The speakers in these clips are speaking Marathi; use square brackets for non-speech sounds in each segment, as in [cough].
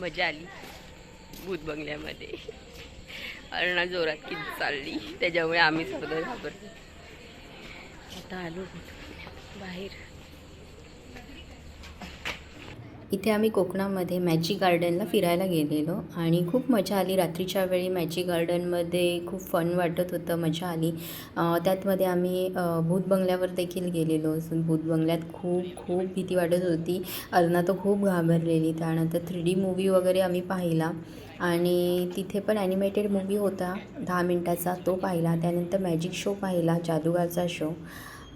मजा आली. भूत बंगल्यामध्ये. अरणा जोरात किती चालली. त्याच्यामुळे आम्ही सगळं घाबरतो आता आलो. बाहेर. इथे आम्ही कोकणामध्ये मॅजिक गार्डनला फिरायला गेलेलो आणि खूप मजा आली. रात्रीच्या वेळी मॅजिक गार्डनमध्ये खूप फन वाटत होतं मजा आली. त्यातमध्ये आम्ही भूत बंगल्यावर देखील गेलेलो भूत बंगल्यात खूप खूप भीती वाटत होती. अरुणा तर खूप घाबरलेली. त्यानंतर थ्री डी मूवी वगैरे आम्ही पाहिला आणि तिथे पण ॲनिमेटेड मूवी होता दहा मिनटाचा तो पाहिला. त्यानंतर मॅजिक शो पाहिला जादूगारचा शो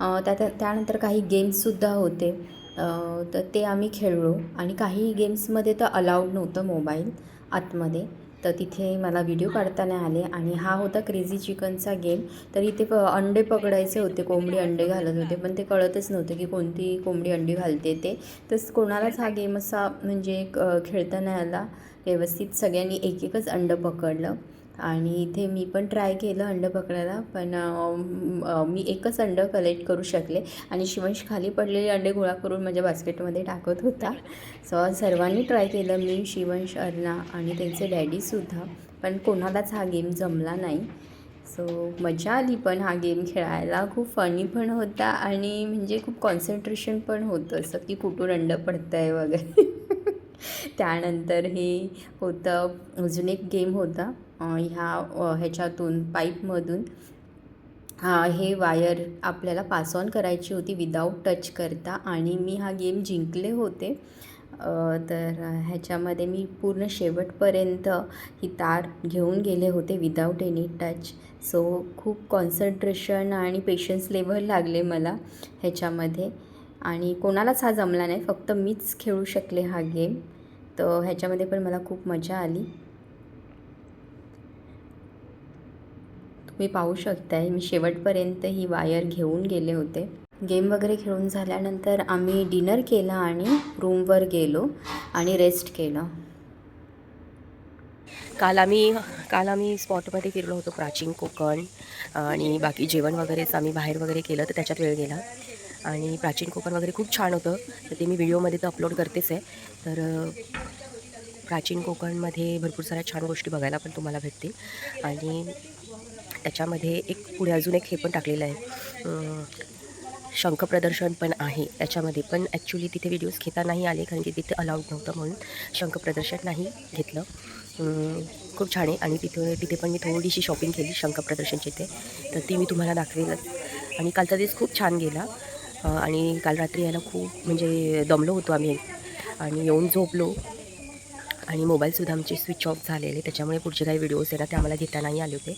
त्या त्यात त्यानंतर काही गेम्ससुद्धा होते. तर ते आम्ही खेळलो आणि काही गेम्समध्ये तर अलाउड नव्हतं मोबाईल आतमध्ये. तर तिथे मला व्हिडिओ काढता नाही आले आणि हा होता क्रेझी चिकनचा गेम तर इथे प अंडे पकडायचे होते कोंबडी अंडे घालत होते पण ते कळतच नव्हतं की कोणती कोंबडी अंडी घालते ते. तर कोणालाच हा गेम असा म्हणजे खेळता नाही आला. व्यवस्थित सगळ्यांनी एक एकच अंडं पकडलं. आणि इथे मी पण ट्राय केलं अंडं पकडायला पण मी एकच अंडं कलेक्ट करू शकले. आणि शिवंश खाली पडलेले अंडे गोळा करून माझ्या बास्केटमध्ये टाकत होता. सो सर्वांनी ट्राय केलं. मी शिवंश अर्णा आणि त्यांचे डॅडीसुद्धा पण कोणालाच हा गेम जमला नाही. सो मजा आली पण हा गेम खेळायला. खूप फनी पण होता आणि म्हणजे खूप कॉन्सन्ट्रेशन पण होतं. असं की कुठून अंडं पडतं आहे वगैरे. [laughs] त्यानंतर हे होतं अजून एक गेम होता ह्या ह्याच्यातून पाईपमधून. हा हे वायर आपल्याला पास ऑन करायची होती विदाऊट टच करता आणि मी हा गेम जिंकले होते. तर ह्याच्यामध्ये मी पूर्ण शेवटपर्यंत ही तार घेऊन गेले होते विदाऊट एनी टच सो खूप कॉन्सन्ट्रेशन आणि पेशन्स लेवल लागले मला ह्याच्यामध्ये. आणि कोणालाच हा जमला नाही. फक्त मीच खेळू शकले हा गेम. तर ह्याच्यामध्ये पण मला खूप मजा आली. तुम्ही पाहू शकताय मी शेवटपर्यंत ही वायर घेऊन गेले होते. गेम वगैरे खेळून झाल्यानंतर आम्ही डिनर केला आणि रूमवर गेलो आणि रेस्ट केलं. काल आम्ही काल आम्ही स्पॉटमध्ये फिरलो होतो प्राचीन कोकण आणि बाकी जेवण वगैरेच आम्ही बाहेर वगैरे केलं तर त्याच्यात वेळ गेला. आणि प्राचीन कोकण वगैरे खूप छान होतं. तर ते मी व्हिडिओमध्ये तर अपलोड करतेच आहे. तर प्राचीन कोकणमध्ये भरपूर साऱ्या छान गोष्टी बघायला पण तुम्हाला भेटतील. आणि त्याच्यामध्ये एक पुढे अजून एक हे पण टाकलेलं आहे. शंख प्रदर्शन पण आहे त्याच्यामध्ये पण ॲक्च्युली तिथे व्हिडिओज घेता नाही आले कारण की तिथे अलाउड नव्हतं म्हणून शंख प्रदर्शन नाही घेतलं. खूप छान आहे. आणि तिथे तिथे पण मी थोडीशी शॉपिंग केली शंख प्रदर्शनची ते तर ती मी तुम्हाला दाखवेलच. आणि कालचा दिवस खूप छान गेला. आणि काल रात्री यायला खूप म्हणजे दमलो होतो आम्ही. आणि येऊन झोपलो. आणि मोबाईलसुद्धा आमचे स्विच ऑफ झालेले. त्याच्यामुळे पुढचे काही व्हिडिओज आहे ना ते आम्हाला घेता नाही आले होते.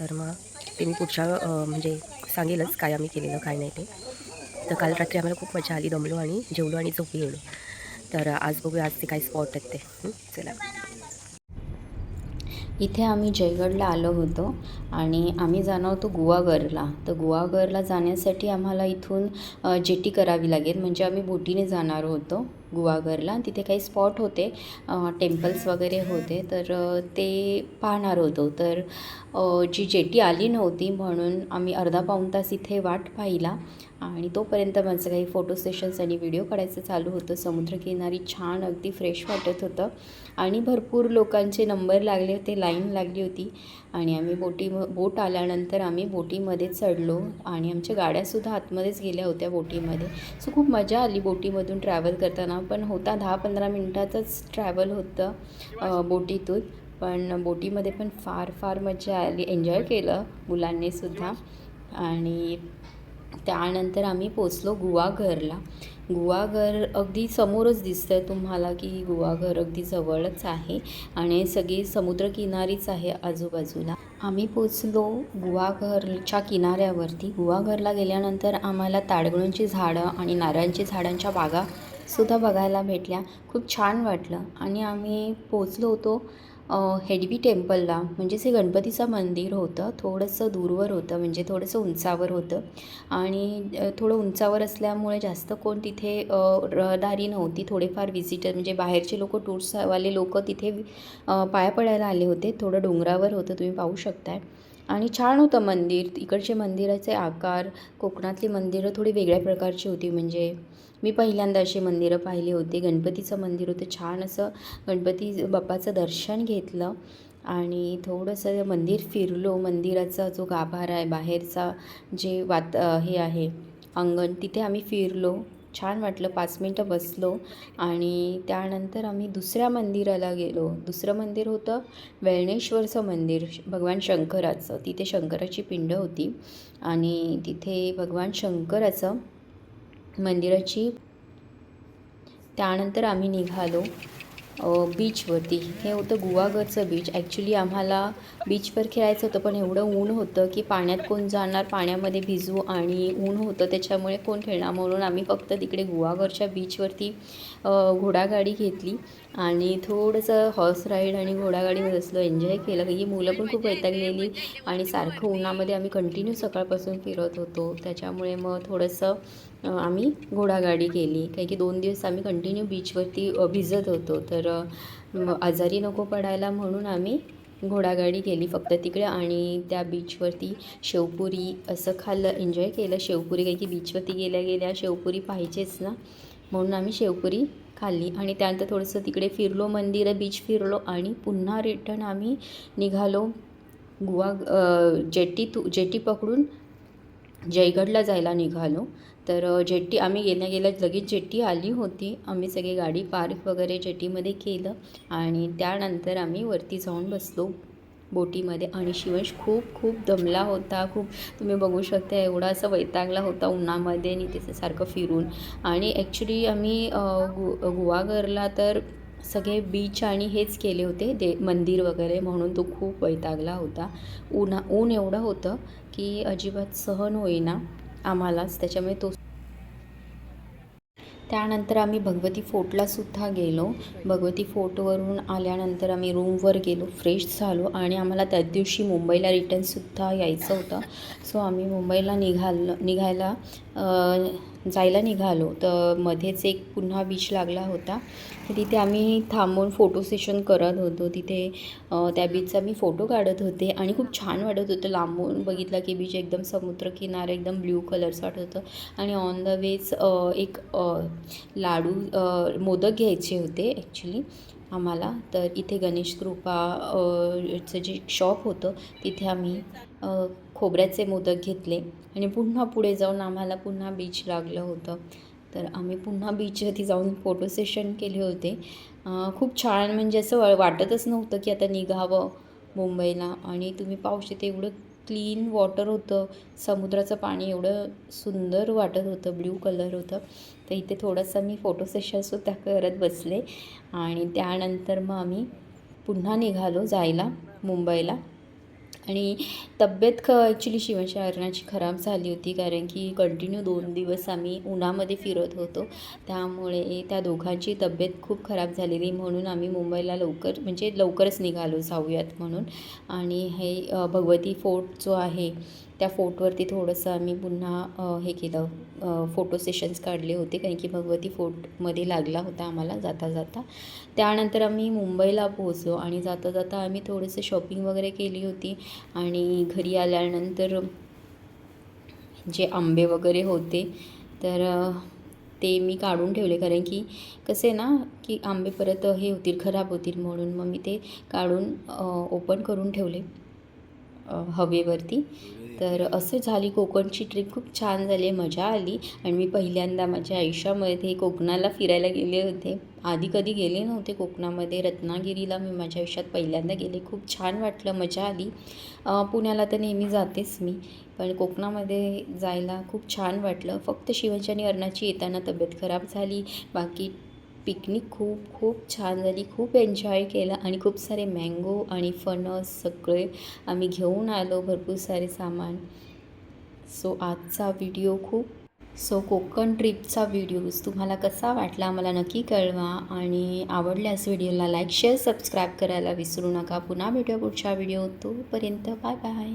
तर मग ते मी पुढच्या म्हणजे सांगेलच काय आम्ही केलेलं काय नाही ते. तर काल रात्री आम्हाला खूप मजा आली दमलो आणि जेवलो आणि झोपी गेलो तर आज बघूया आज ते काय स्पॉट आहेत ते. चला. इथे आम्ही जयगडला आलो होतो आणि आम्ही जाणार होतो गुवागरला. तर गुवागरला जाण्यासाठी आम्हाला इथून जेटी करावी लागेल. म्हणजे आम्ही बोटीने जाणार होतो गुवागरला. तिथे काही स्पॉट होते टेम्पल्स वगैरे होते. तर ते पाहणार होतो. तर जी जेटी आली नव्हती म्हणून आम्ही अर्धा पाऊण तास इथे वाट पाहिला. आणि तोपर्यंत माझं काही फोटो सेशन्स आणि व्हिडिओ काढायचं चालू होतं. समुद्रकिनारी छान अगदी फ्रेश वाटत होतं. आणि भरपूर लोकांचे नंबर लागले होते लाईन लागली होती. आणि आम्ही बोटी बोट आल्यानंतर आम्ही बोटीमध्ये चढलो आणि आमच्या गाड्यासुद्धा आतमध्येच गेल्या होत्या बोटीमध्ये. सो खूप मजा आली बोटीमधून ट्रॅव्हल करताना. पण होता दहा पंधरा मिनटाचंच ट्रॅव्हल होतं बोटीतून. पण बोटीमध्ये पण फार फार मजा आली. एन्जॉय केलं मुलांनीसुद्धा आणि त्यानंतर आम्ही पोचलो गुवाघरला. गुवाघर अगदी समोरच दिसतं आहे तुम्हाला की गुवाघर अगदी जवळच आहे आणि सगळी समुद्रकिनारीच आहे आजूबाजूला. आम्ही पोचलो गुवाघरच्या किनाऱ्यावरती. गुवाघरला गेल्यानंतर आम्हाला ताडगळूंची झाडं आणि नारळांची झाडांच्या बागा सुद्धा बघायला भेटल्या. खूप छान वाटलं आणि आम्ही पोचलो होतो हेडवी टेम्पलला म्हणजेच हे गणपतीचं मंदिर होतं थोडंसं दूरवर होतं म्हणजे थोडंसं उंचावर होतं. आणि थोडं उंचावर असल्यामुळे जास्त कोण तिथे रहदारी नव्हती. थोडेफार विजिटर म्हणजे बाहेरचे लोक टूर्सवाले लोक तिथे पाया पडायला आले होते. थोडं डोंगरावर होतं तुम्ही पाहू शकताय. आणि छान होतं मंदिर. इकडचे मंदिराचे आकार कोकणातली मंदिरं थोडी वेगळ्या प्रकारची होती. म्हणजे मी पहिल्यांदा अशी मंदिरं पाहिली होती. गणपतीचं मंदिर होतं. छान असं गणपती बाप्पाचं दर्शन घेतलं आणि थोडंसं मंदिर फिरलो. मंदिराचा जो गाभारा आहे बाहेरचा जे वात हे आहे अंगण तिथे आम्ही फिरलो. छान वाटलं. पाच मिनटं बसलो आणि त्यानंतर आम्ही दुसऱ्या मंदिराला गेलो. दुसरं मंदिर होतं वेळणेश्वरचं मंदिर भगवान शंकराचं. तिथे शंकराची पिंड होती आणि तिथे भगवान शंकराचं मंदिराची त्यानंतर आम्ही निघालो. बीचवरती हे होतं गुवागरचं बीच ॲक्च्युली आम्हाला बीचवर खेळायचं होतं पण एवढं ऊन होतं की पाण्यात कोण जाणार पाण्यामध्ये भिजू आणि ऊन होतं त्याच्यामुळे कोण खेळणार म्हणून आम्ही फक्त तिकडे गुवागरच्या बीचवरती घोडागाडी घेतली आणि थोडंसं हॉर्स राईड आणि घोडागाडीवर बसलो एन्जॉय केलं. की मुलं पण खूप वैतागलेली आणि सारखं उन्हामध्ये आम्ही कंटिन्यू सकाळपासून फिरत होतो. त्याच्यामुळे मग थोडंसं आम्ही घोडागाडी केली. कारण की दोन दिवस आम्ही कंटिन्यू बीचवरती भिजत होतो. तर आजारी नको पडायला म्हणून आम्ही घोडागाडी केली फक्त तिकडे आणि त्या बीचवरती शेवपुरी असं खाल्लं एन्जॉय केलं. शेवपुरी काही की बीचवरती गेल्या गेल्या शेवपुरी पाहिजेच ना. म्हणून आम्ही शेवपुरी खाल्ली आणि त्यानंतर थोडंसं तिकडे फिरलो मंदिर बीच फिरलो आणि पुन्हा रिटर्न आम्ही निघालो गुवा जेटी तू जेटी पकडून जयगडला जायला निघालो. तर जेट्टी आम्ही गेल्या गेल्या लगेच जेट्टी आली होती. आम्ही सगळी गाडी पार्क वगैरे जेट्टीमध्ये केलं आणि त्यानंतर आम्ही वरती जाऊन बसलो बोटीमध्ये आणि शिवंश खूप खूप दमला होता. खूप तुम्ही बघू शकता एवढा असं वैतागला होता उन्हामध्ये आणि त्याचं सारखं फिरून. आणि ॲक्च्युली आम्ही गु गुवागरला तर सगळे बीच आणि हेच केले होते दे मंदिर वगैरे म्हणून तो खूप वैतागला होता. उन्हा ऊन एवढं होतं की अजिबात सहन होईना. आम्हालाच त्याच्यामुळे तो त्यानंतर आम्ही भगवती फोर्टला सुद्धा गेलो. भगवती फोर्टवरून आल्यानंतर आम्ही रूमवर गेलो फ्रेश झालो आणि आम्हाला त्याच दिवशी मुंबईला रिटर्नसुद्धा यायचं होतं. सो आम्ही मुंबईला निघाल निघायला जायला निघालो. तर मध्येच एक पुन्हा बीच लागला होता. तर तिथे आम्ही थांबून फोटो सेशन करत होतो. तिथे त्या बीचचा मी फोटो काढत होते आणि खूप छान वाटत होतं. लांबून बघितलं की बीच एकदम समुद्रकिनारा एकदम ब्ल्यू कलरचं वाटत होतं. आणि ऑन द वेज एक लाडू मोदक घ्यायचे होते ॲक्च्युली आम्हाला. तर इथे गणेश कृपा चं जे शॉप होतं तिथे आम्ही खोबऱ्याचे मोदक घेतले आणि पुन्हा पुढे जाऊन आम्हाला पुन्हा बीच लागलं होतं. तर आम्ही पुन्हा बीचवरती जाऊन फोटो सेशन केले होते. खूप छान म्हणजे असं वाटतच नव्हतं की आता निघावं मुंबईला. आणि तुम्ही पाहू शकता एवढं क्लीन वॉटर होतं. समुद्राचं पाणी एवढं सुंदर वाटत होतं. ब्ल्यू कलर होतं. तर इथे थोडंसं मी फोटो सेशनसुद्धा करत बसले. आणि त्यानंतर मग आम्ही पुन्हा निघालो जायला मुंबईला. आणि तब्येत ख ॲक्च्युली शिवशरणाची खराब झाली होती कारण की कंटिन्यू दोन दिवस आम्ही उन्हामध्ये फिरत होतो. त्यामुळे त्या दोघांची तब्येत खूप खराब झालेली म्हणून आम्ही मुंबईला लवकर म्हणजे लवकरच निघालो जाऊयात म्हणून. आणि हे भगवती फोर्ट जो आहे त्या फोर्टवरती थोडंसं आम्ही पुन्हा हे केलं. फोटो सेशन्स काढले होते कारण की भगवती फोर्टमध्ये लागला होता आम्हाला जाता जाता. त्यानंतर आम्ही मुंबईला पोहोचलो आणि जाता जाता आम्ही थोडंसं शॉपिंग वगैरे केली होती. आणि घरी आल्यानंतर जे आंबे वगैरे होते तर ते मी काढून ठेवले. कारण की कसे ना की आंबे परत हे होतील खराब होतील म्हणून मग मी ते काढून ओपन करून ठेवले. हवेवरती. तर असं झाली. कोकणची ट्रिप खूप छान झाली. मजा आली. आणि मी पहिल्यांदा माझ्या आयुष्यामध्ये कोकणाला फिरायला गेले होते. आधी कधी गेले नव्हते कोकणामध्ये. रत्नागिरीला मी माझ्या आयुष्यात पहिल्यांदा गेले. खूप छान वाटलं. मजा आली. पुण्याला तर नेहमी जातेच मी. पण कोकणामध्ये जायला खूप छान वाटलं. फक्त शिवाजी आणि अर्णाची येताना तब्येत खराब झाली. बाकी पिकनिक खूप खूप छान झाली. खूप एन्जॉय केलं आणि खूप सारे मँगो आणि फणस सगळे आम्ही घेऊन आलो भरपूर सारे सामान. सो आजचा व्हिडिओ खूप सो कोकण ट्रिपचा व्हिडिओज तुम्हाला कसा वाटला मला नक्की कळवा आणि आवडल्यास व्हिडिओला लाईक शेअर सबस्क्राईब करायला विसरू नका. पुन्हा भेटूया पुढच्या व्हिडिओ तोपर्यंत बाय बाय